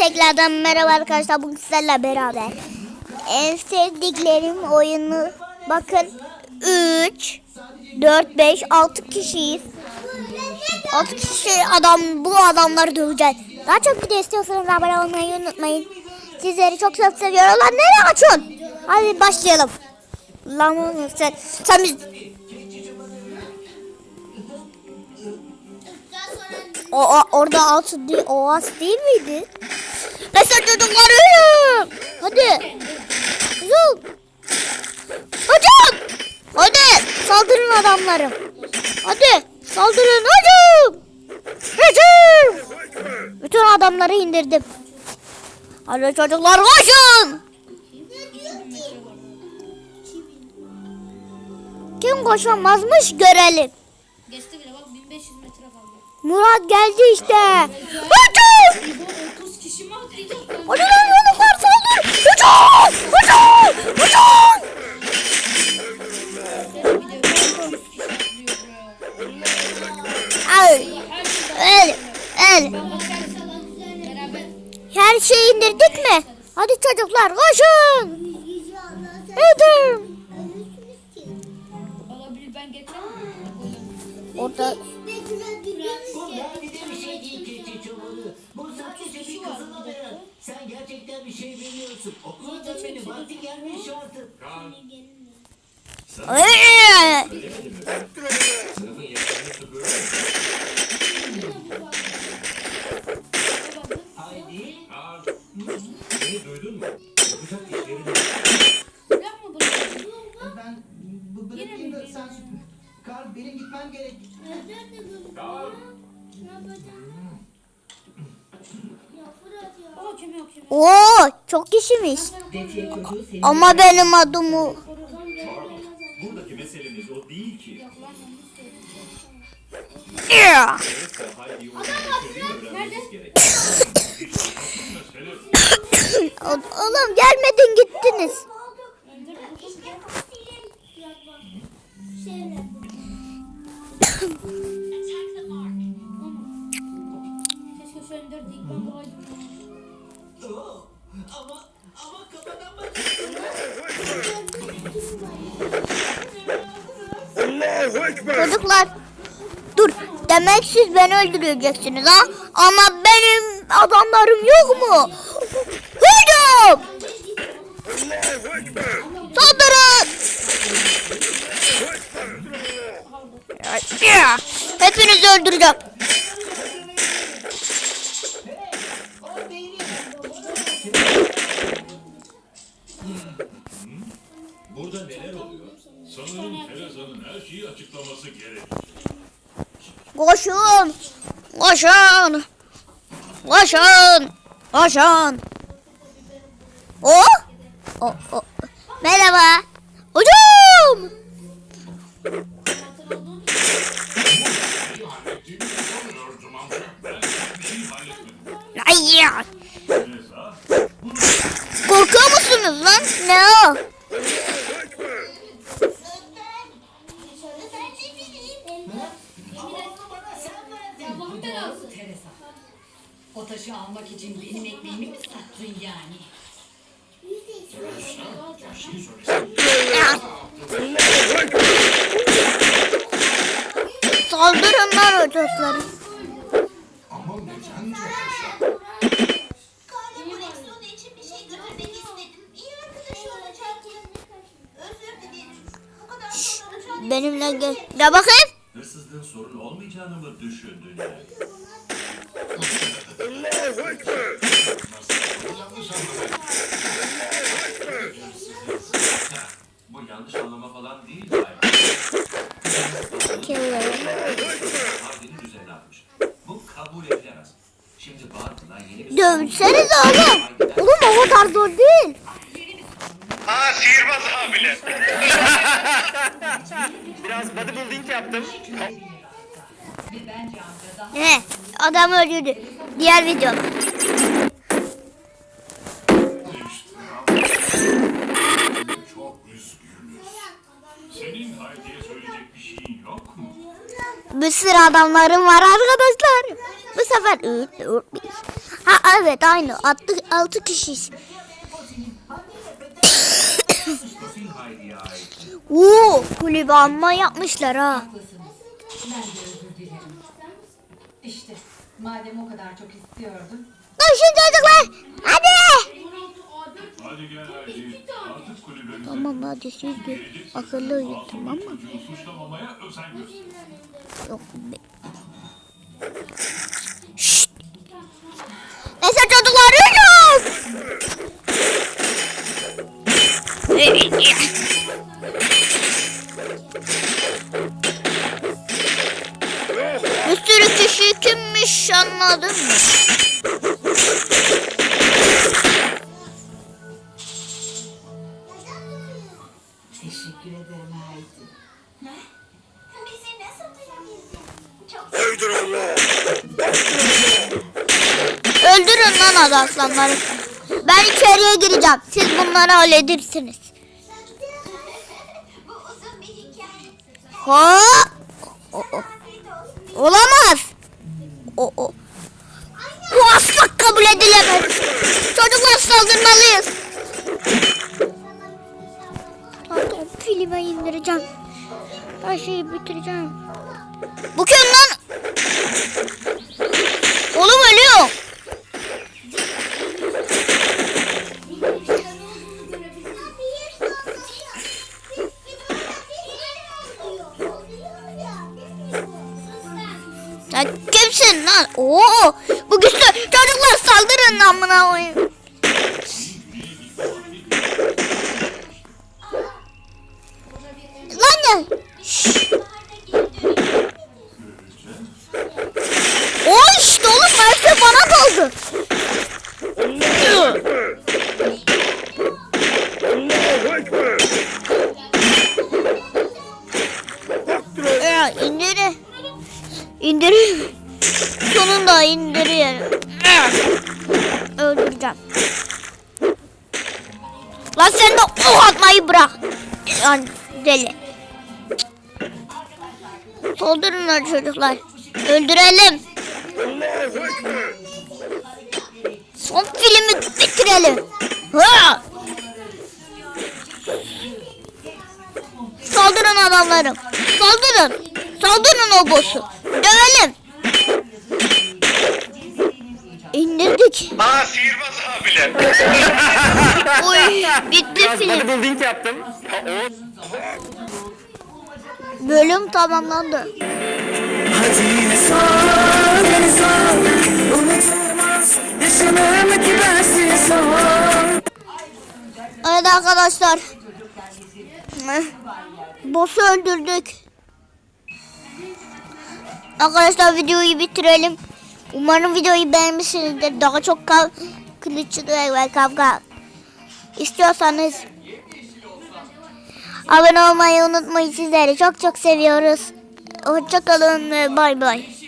tekrardan merhaba arkadaşlar. Bugün sizlerle beraber. En sevdiklerim oyunu bakın 3 4 5 6 kişiyiz. 6 kişi adam bu adamları döveceğiz. Daha çok video istiyorsanız abone olmayı unutmayın. Sizleri çok çok seviyorum. Lan nereye açıyorsun? Hadi başlayalım. Lan oğlum sen sen biz O, orada altı oas değil miydi? Mesela çocuklarım. Hadi. Zoom. Hocam. Hadi saldırın adamlarım. Hadi saldırın hocam. Hocam. Bütün adamları indirdim. Hadi çocuklar koşun. Kim koşamazmış görelim. Geçti bile bak 1500 metre kaldı. Murat geldi işte. Hocam. Bu 30 kişi mi atlayacak? Hadi lan yoluklar saldır. Hocam. Hocam. Hocam. El. Beraber Her şeyi indirdik mi? Hadi çocuklar koşun. Hadi. olabilir ben getiremem. Orada bir şey biliyorsun. Okula dönmenin vakti gelmiş artık. Ee, Haydi. Beni duydun mu? Yapacak işleri de Yapma bunu. Ben bu bırakayım da sen süpür. Karl benim gitmem gerek. Aa kemi yok kemi. Oo, çok kişiymiş. Ama benim adım o. Buradaki meselemiz o değil ki. Oğlum gelmedin gittiniz. Çocuklar dur demek siz beni öldüreceksiniz ha ama benim adamlarım yok mu? Hücum! Saldırın! Hepinizi öldüreceğim. Açıklaması gerek. Koşun! Koşun! Koşun! Koşun! O? O, o. Merhaba. Hocam! Hayır. Korkuyor musunuz lan? Ne o? Belası. Teresa. O taşı almak için benim ekmeğimi mi sattın yani? Saldırın lan hocasları. koleksiyonu için bir şey götürmek istedim. İyi arkadaş olacak. Özür dilerim. Bu kadar sonra olacağını Benimle gel. Gel bakayım. hırsızlığın sorun olmayacağını mı düşündün yani? Bu yanlış anlama falan değil. Bu kabul edilemez. Şimdi Bartın'a yeni bir Dövsenize oğlum. Oğlum o kadar zor değil. Aa sihirbaz abiler. Biraz bodybuilding yaptım. He, adam öldürdü. Diğer video. Çok üzgünüz. Senin Haydi'ye söyleyecek bir sürü adamlarım var arkadaşlar. Bu sefer 3, 4, 5. Ha evet aynı. Altı, altı kişiyiz. Oo, kulübe amma yapmışlar ha. İşte madem o kadar çok istiyordun. Koşun çocuklar. Hadi. Hadi gel Haydi. Artık Tamam hadi siz de akıllı uyuyun tamam mı? çocuğu suçlamamaya özen göster. Yok be. Şşt. Neyse çocuklar uyuyun. Anladın mı? Teşekkür ederim Haydi. Bizi nasıl duyabildin? Çok Öldürün lan hadi aslanları. Ben içeriye gireceğim. Siz bunları halledirsiniz. Bu uzun bir hikaye. Hop. O, o. Afiyet olsun. Olamaz. Filme indireceğim. Her şeyi bitireceğim. Bu kim lan? Oğlum ölüyor. Sen kimsin lan? Oo, bu güçlü çocuklar saldırın buna koyayım. Ya indir. İndir. Sonunda indiriyorum. Öldüreceğim. Lan sen de oh atmayı bırak. Lan deli. Saldırın lan çocuklar. Öldürelim. Son filmi bitirelim. Ha! Saldırın adamlarım. Saldırın. Saldırın o boss'u. Dövelim. İndirdik. Aa sihirbaz abiler. Oy bitti Biraz film. bodybuilding yaptım. Ha, o Bölüm tamamlandı. Hadi yine sor, beni sor Unutulmaz yaşanır ki bensiz sor Evet arkadaşlar. Boss'u öldürdük. Arkadaşlar videoyu bitirelim. Umarım videoyu beğenmişsinizdir. Daha çok kav kılıçlı ve kavga istiyorsanız abone olmayı unutmayın. Sizleri çok çok seviyoruz. Hoşçakalın bay bay.